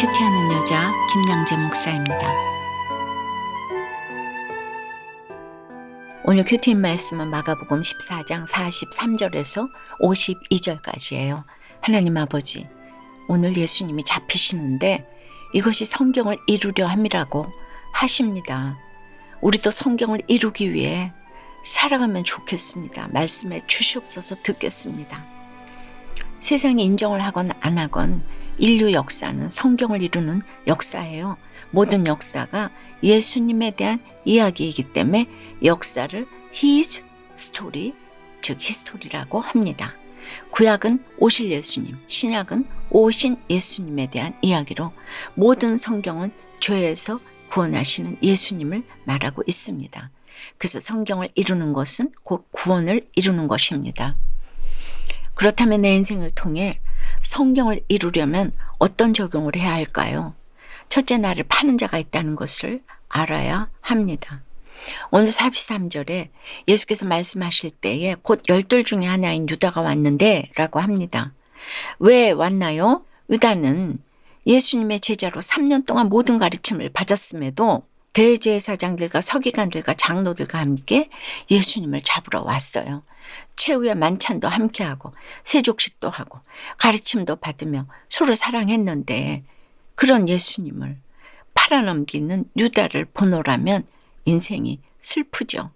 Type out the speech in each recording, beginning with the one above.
큐티하는 여자 김양재 목사입니다. 오늘 큐티인 말씀은 마가복음 14장 43절에서 52절까지예요. 하나님 아버지, 오늘 예수님이 잡히시는데 이것이 성경을 이루려 함이라고 하십니다. 우리도 성경을 이루기 위해 살아가면 좋겠습니다. 말씀에 주시옵소서 듣겠습니다. 세상이 인정을 하건 안 하건 인류 역사는 성경을 이루는 역사예요. 모든 역사가 예수님에 대한 이야기이기 때문에 역사를 His story, 즉 히스토리라고 합니다. 구약은 오실 예수님, 신약은 오신 예수님에 대한 이야기로 모든 성경은 죄에서 구원하시는 예수님을 말하고 있습니다. 그래서 성경을 이루는 것은 곧 구원을 이루는 것입니다. 그렇다면 내 인생을 통해 성경을 이루려면 어떤 적용을 해야 할까요? 첫째 나를 파는 자가 있다는 것을 알아야 합니다. 오늘 43절에 예수께서 말씀하실 때에 곧 열둘 중에 하나인 유다가 왔는데 라고 합니다. 왜 왔나요? 유다는 예수님의 제자로 3년 동안 모든 가르침을 받았음에도 대제사장들과 서기관들과 장로들과 함께 예수님을 잡으러 왔어요. 최후의 만찬도 함께하고 세족식도 하고 가르침도 받으며 서로 사랑했는데 그런 예수님을 팔아넘기는 유다를 보노라면 인생이 슬프죠.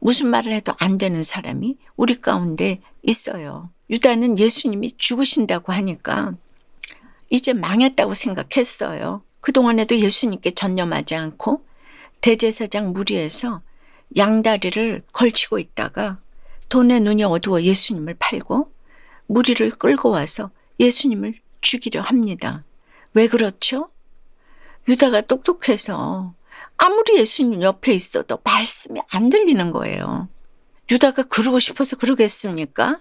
무슨 말을 해도 안 되는 사람이 우리 가운데 있어요. 유다는 예수님이 죽으신다고 하니까 이제 망했다고 생각했어요. 그동안에도 예수님께 전념하지 않고 대제사장 무리에서 양다리를 걸치고 있다가 돈에 눈이 어두워 예수님을 팔고 무리를 끌고 와서 예수님을 죽이려 합니다. 왜 그렇죠? 유다가 똑똑해서 아무리 예수님 옆에 있어도 말씀이 안 들리는 거예요. 유다가 그러고 싶어서 그러겠습니까?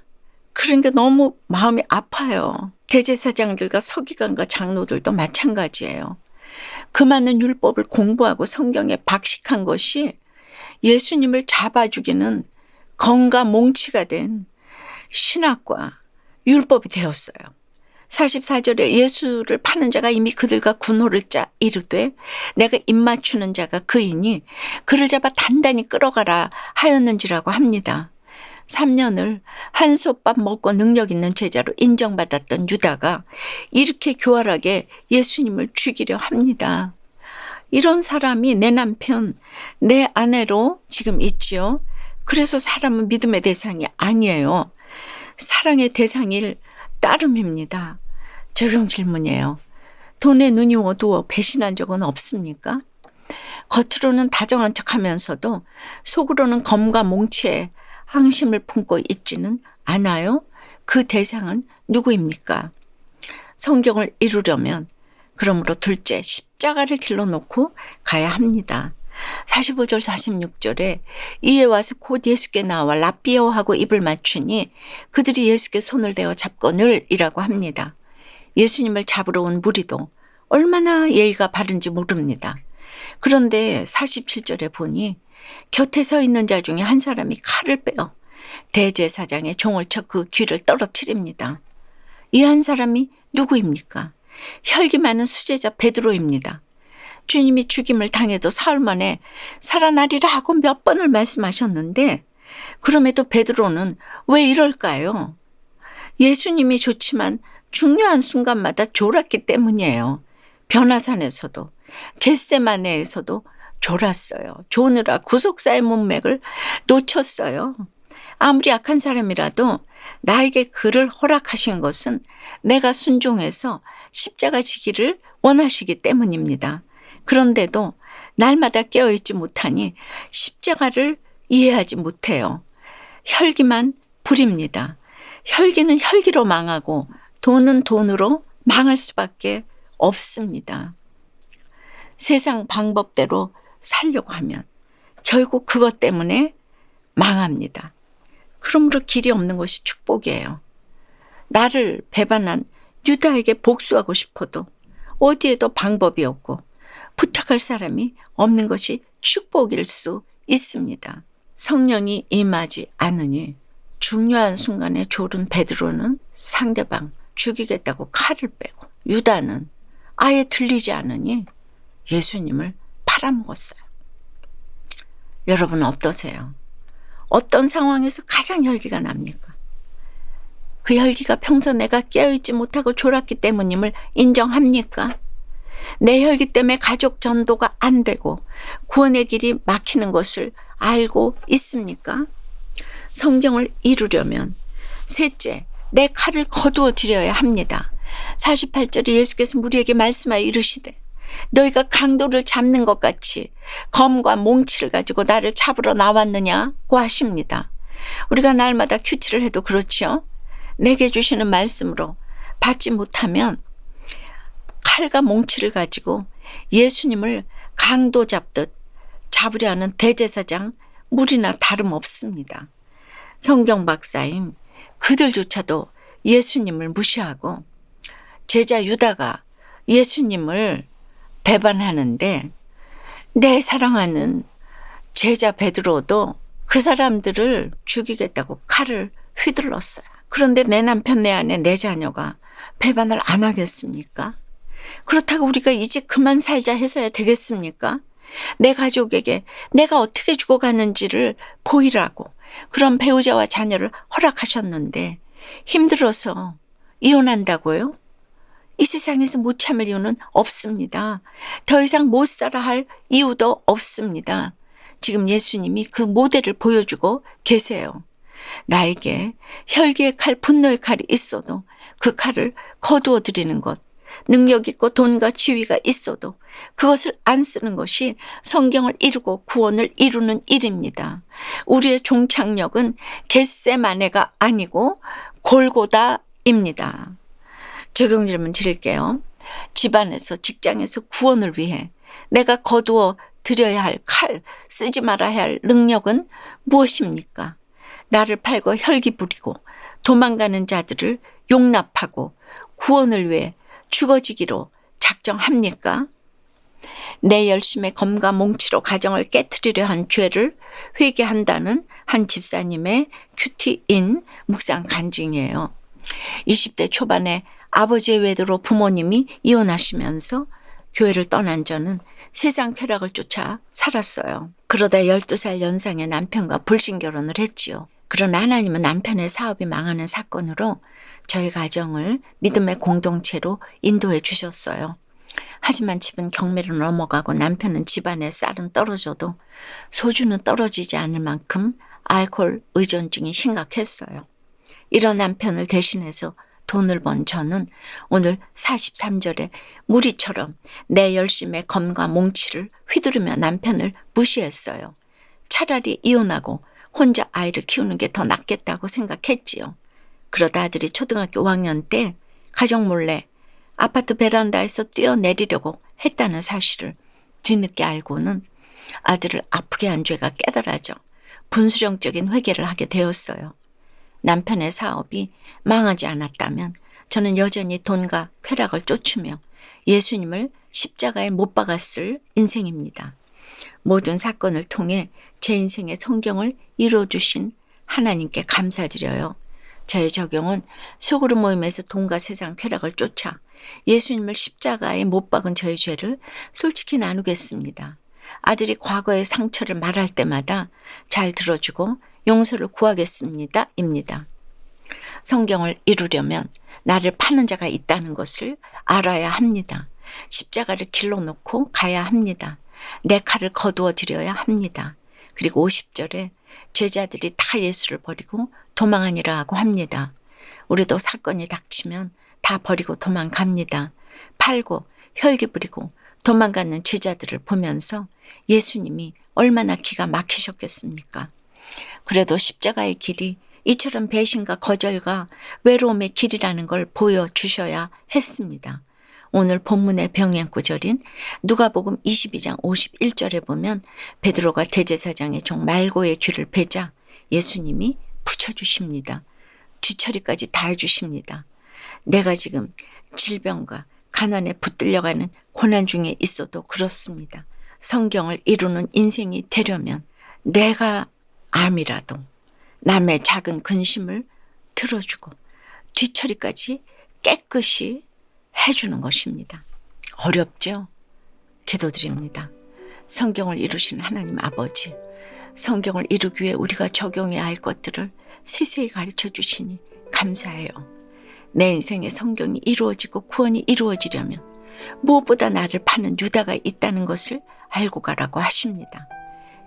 그러니까 너무 마음이 아파요. 대제사장들과 서기관과 장로들도 마찬가지예요. 그 많은 율법을 공부하고 성경에 박식한 것이 예수님을 잡아 죽이는 건가 몽치가 된 신학과 율법이 되었어요. 44절에 예수를 파는 자가 이미 그들과 군호를 짜 이르되 내가 입 맞추는 자가 그이니 그를 잡아 단단히 끌어가라 하였는지라고 합니다. 3년을 한솥밥 먹고 능력 있는 제자로 인정받았던 유다가 이렇게 교활하게 예수님을 죽이려 합니다. 이런 사람이 내 남편, 내 아내로 지금 있지요. 그래서 사람은 믿음의 대상이 아니에요. 사랑의 대상일 따름입니다. 적용 질문이에요. 돈에 눈이 어두워 배신한 적은 없습니까? 겉으로는 다정한 척 하면서도 속으로는 검과 몽치에 항심을 품고 있지는 않아요? 그 대상은 누구입니까? 성경을 이루려면 그러므로 둘째 십자가를 길러놓고 가야 합니다. 45절 46절에 이에 와서 곧 예수께 나와 라비어하고 입을 맞추니 그들이 예수께 손을 대어 잡고 늘이라고 합니다. 예수님을 잡으러 온 무리도 얼마나 예의가 바른지 모릅니다. 그런데 47절에 보니 곁에 서 있는 자 중에 한 사람이 칼을 빼어 대제사장의 종을 쳐 그 귀를 떨어뜨립니다. 이 한 사람이 누구입니까? 혈기 많은 수제자 베드로입니다. 주님이 죽임을 당해도 사흘 만에 살아나리라 하고 몇 번을 말씀하셨는데 그럼에도 베드로는 왜 이럴까요? 예수님이 좋지만 중요한 순간마다 졸았기 때문이에요. 변화산에서도 겟세마네에서도 졸았어요. 조느라 구속사의 문맥을 놓쳤어요. 아무리 악한 사람이라도 나에게 그를 허락하신 것은 내가 순종해서 십자가 지기를 원하시기 때문입니다. 그런데도 날마다 깨어있지 못하니 십자가를 이해하지 못해요. 혈기만 불입니다. 혈기는 혈기로 망하고 돈은 돈으로 망할 수밖에 없습니다. 세상 방법대로 살려고 하면 결국 그것 때문에 망합니다. 그러므로 길이 없는 것이 축복이에요. 나를 배반한 유다에게 복수하고 싶어도 어디에도 방법이 없고 부탁할 사람이 없는 것이 축복일 수 있습니다. 성령이 임하지 않으니 중요한 순간에 졸은 베드로는 상대방 죽이겠다고 칼을 빼고 유다는 아예 들리지 않으니 예수님을 팔아먹었어요. 여러분 어떠세요? 어떤 상황에서 가장 혈기가 납니까? 그 혈기가 평소 내가 깨어있지 못하고 졸았기 때문임을 인정합니까? 내 혈기 때문에 가족 전도가 안 되고 구원의 길이 막히는 것을 알고 있습니까? 성경을 이루려면 셋째, 내 칼을 거두어 드려야 합니다. 48절에 예수께서 무리에게 말씀하여 이르시되 너희가 강도를 잡는 것 같이 검과 몽치를 가지고 나를 잡으러 나왔느냐고 하십니다. 우리가 날마다 큐티를 해도 그렇지요. 내게 주시는 말씀으로 받지 못하면 칼과 몽치를 가지고 예수님을 강도 잡듯 잡으려 하는 대제사장 무리나 다름없습니다. 성경 박사인 그들조차도 예수님을 무시하고 제자 유다가 예수님을 배반하는데 내 사랑하는 제자 베드로도 그 사람들을 죽이겠다고 칼을 휘둘렀어요. 그런데 내 남편, 내 아내, 내 자녀가 배반을 안 하겠습니까? 그렇다고 우리가 이제 그만 살자 해서야 되겠습니까? 내 가족에게 내가 어떻게 죽어가는지를 보이라고 그런 배우자와 자녀를 허락하셨는데 힘들어서 이혼한다고요? 이 세상에서 못 참을 이유는 없습니다. 더 이상 못 살아 할 이유도 없습니다. 지금 예수님이 그 모델을 보여주고 계세요. 나에게 혈기의 칼, 분노의 칼이 있어도 그 칼을 거두어 드리는 것, 능력 있고 돈과 지위가 있어도 그것을 안 쓰는 것이 성경을 이루고 구원을 이루는 일입니다. 우리의 종착역은 겟세마네가 아니고 골고다입니다. 적용 질문 드릴게요. 집안에서 직장에서 구원을 위해 내가 거두어 드려야 할 칼, 쓰지 말아야 할 능력은 무엇입니까? 나를 팔고 혈기 부리고 도망가는 자들을 용납하고 구원을 위해 죽어지기로 작정합니까? 내 열심의 검과 몽치로 가정을 깨뜨리려 한 죄를 회개한다는 한 집사님의 큐티인 묵상 간증이에요. 20대 초반에 아버지의 외도로 부모님이 이혼하시면서 교회를 떠난 저는 세상 쾌락을 쫓아 살았어요. 그러다 12살 연상의 남편과 불신 결혼을 했지요. 그러나 하나님은 남편의 사업이 망하는 사건으로 저희 가정을 믿음의 공동체로 인도해 주셨어요. 하지만 집은 경매로 넘어가고 남편은 집안에 쌀은 떨어져도 소주는 떨어지지 않을 만큼 알코올 의존증이 심각했어요. 이런 남편을 대신해서 돈을 번 저는 오늘 43절에 무리처럼 내 열심의 검과 몽치를 휘두르며 남편을 무시했어요. 차라리 이혼하고 혼자 아이를 키우는 게 더 낫겠다고 생각했지요. 그러다 아들이 초등학교 5학년 때 가족 몰래 아파트 베란다에서 뛰어내리려고 했다는 사실을 뒤늦게 알고는 아들을 아프게 한 죄가 깨달아져 분수령적인 회개를 하게 되었어요. 남편의 사업이 망하지 않았다면 저는 여전히 돈과 쾌락을 쫓으며 예수님을 십자가에 못 박았을 인생입니다. 모든 사건을 통해 제 인생의 성경을 이루어주신 하나님께 감사드려요. 저의 적용은 소그룹 모임에서 돈과 세상 쾌락을 쫓아 예수님을 십자가에 못 박은 저의 죄를 솔직히 나누겠습니다. 아들이 과거의 상처를 말할 때마다 잘 들어주고 용서를 구하겠습니다. 입니다. 성경을 이루려면 나를 파는 자가 있다는 것을 알아야 합니다. 십자가를 길러 놓고 가야 합니다. 내 칼을 거두어 드려야 합니다. 그리고 50절에 제자들이 다 예수를 버리고 도망하니라 하고 합니다. 우리도 사건이 닥치면 다 버리고 도망갑니다. 팔고 혈기 부리고 도망가는 제자들을 보면서 예수님이 얼마나 기가 막히셨겠습니까? 그래도 십자가의 길이 이처럼 배신과 거절과 외로움의 길이라는 걸 보여주셔야 했습니다. 오늘 본문의 병행 구절인 누가복음 22장 51절에 보면 베드로가 대제사장의 종 말고의 귀를 베자 예수님이 붙여주십니다. 뒤처리까지 다 해주십니다. 내가 지금 질병과 가난에 붙들려가는 고난 중에 있어도 그렇습니다. 성경을 이루는 인생이 되려면 내가 암이라도 남의 작은 근심을 들어주고 뒤처리까지 깨끗이 해주는 것입니다. 어렵죠? 기도드립니다. 성경을 이루신 하나님 아버지, 성경을 이루기 위해 우리가 적용해야 할 것들을 세세히 가르쳐 주시니 감사해요. 내 인생의 성경이 이루어지고 구원이 이루어지려면 무엇보다 나를 파는 유다가 있다는 것을 알고 가라고 하십니다.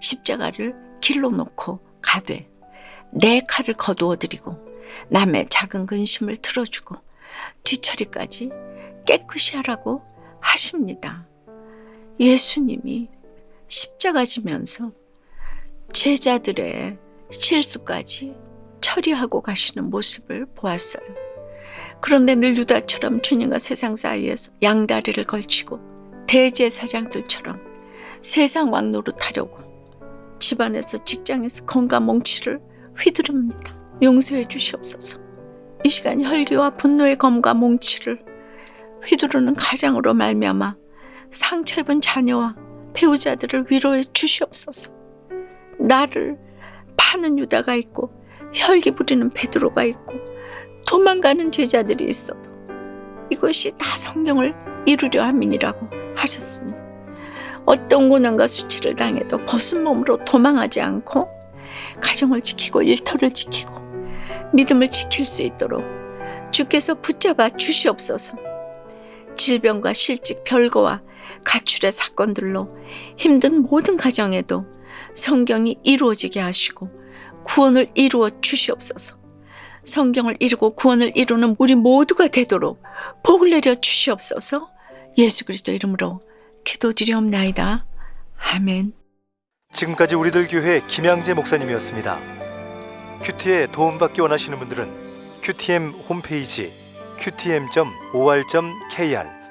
십자가를 길로 놓고 가되 내 칼을 거두어 드리고 남의 작은 근심을 들어주고 뒤처리까지 깨끗이 하라고 하십니다. 예수님이 십자가 지면서 제자들의 실수까지 처리하고 가시는 모습을 보았어요. 그런데 늘 유다처럼 주님과 세상 사이에서 양다리를 걸치고 대제사장들처럼 세상 왕노릇 하려고 집안에서 직장에서 건강 몽치를 휘두릅니다. 용서해 주시옵소서. 이 시간 혈기와 분노의 검과 몽치를 휘두르는 가장으로 말미암아 상처 입은 자녀와 배우자들을 위로해 주시옵소서. 나를 파는 유다가 있고 혈기 부리는 베드로가 있고 도망가는 제자들이 있어도 이것이 다 성경을 이루려 함이니라고 하셨으니 어떤 고난과 수치를 당해도 벗은 몸으로 도망하지 않고 가정을 지키고 일터를 지키고 믿음을 지킬 수 있도록 주께서 붙잡아 주시옵소서. 질병과 실직, 별거와 가출의 사건들로 힘든 모든 가정에도 성경이 이루어지게 하시고 구원을 이루어 주시옵소서. 성경을 이루고 구원을 이루는 우리 모두가 되도록 복을 내려 주시옵소서. 예수 그리스도 이름으로 기도드리옵나이다. 아멘. 지금까지 우리들 교회 김양재 목사님이었습니다. 큐티에 도움받기 원하시는 분들은 큐티엠 홈페이지 qtm.or.kr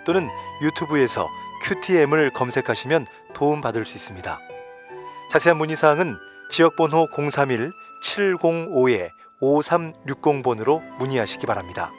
또는 유튜브에서 큐티엠을 검색하시면 도움받을 수 있습니다. 자세한 문의 사항은 지역번호 031 705에 5360번으로 문의하시기 바랍니다.